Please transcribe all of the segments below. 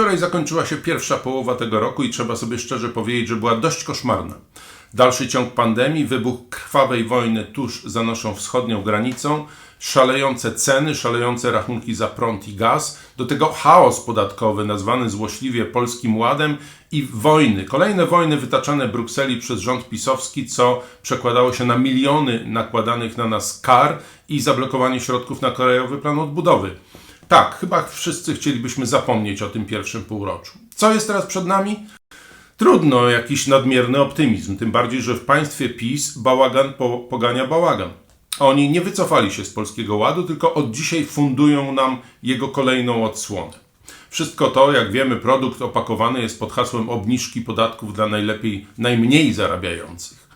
Wczoraj zakończyła się pierwsza połowa tego roku i trzeba sobie szczerze powiedzieć, że była dość koszmarna. Dalszy ciąg pandemii, wybuch krwawej wojny tuż za naszą wschodnią granicą, szalejące ceny, szalejące rachunki za prąd i gaz, do tego chaos podatkowy nazwany złośliwie Polskim Ładem i wojny, kolejne wojny wytaczane Brukseli przez rząd pisowski, co przekładało się na miliony nakładanych na nas kar i zablokowanie środków na Krajowy Plan Odbudowy. Tak, chyba wszyscy chcielibyśmy zapomnieć o tym pierwszym półroczu. Co jest teraz przed nami? Trudno jakiś nadmierny optymizm, tym bardziej, że w państwie PiS bałagan po, pogania bałagan. Oni nie wycofali się z Polskiego Ładu, tylko od dzisiaj fundują nam jego kolejną odsłonę. Wszystko to, jak wiemy, produkt opakowany jest pod hasłem obniżki podatków dla najlepiej, najmniej zarabiających.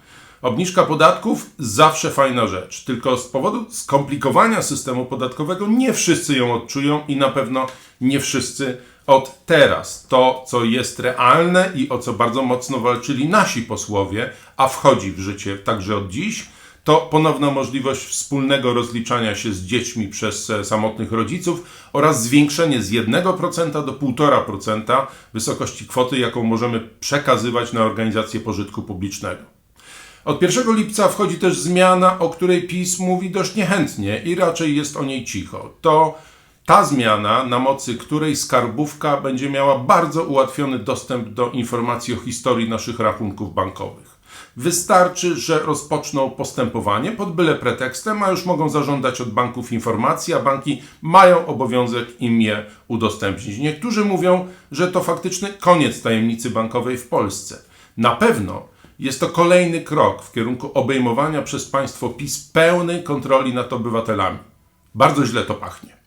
Obniżka podatków zawsze fajna rzecz, tylko z powodu skomplikowania systemu podatkowego nie wszyscy ją odczują i na pewno nie wszyscy od teraz. To, co jest realne i o co bardzo mocno walczyli nasi posłowie, a wchodzi w życie także od dziś, to ponowna możliwość wspólnego rozliczania się z dziećmi przez e, samotnych rodziców oraz zwiększenie z 1% do 1,5% wysokości kwoty, jaką możemy przekazywać na organizację pożytku publicznego. Od 1 lipca wchodzi też zmiana, o której PiS mówi dość niechętnie i raczej jest o niej cicho. To ta zmiana, na mocy której skarbówka będzie miała bardzo ułatwiony dostęp do informacji o historii naszych rachunków bankowych. Wystarczy, że rozpoczną postępowanie pod byle pretekstem, a już mogą zażądać od banków informacji, a banki mają obowiązek im je udostępnić. Niektórzy mówią, że to faktyczny koniec tajemnicy bankowej w Polsce. Na pewno jest to kolejny krok w kierunku obejmowania przez państwo PiS pełnej kontroli nad obywatelami. Bardzo źle to pachnie.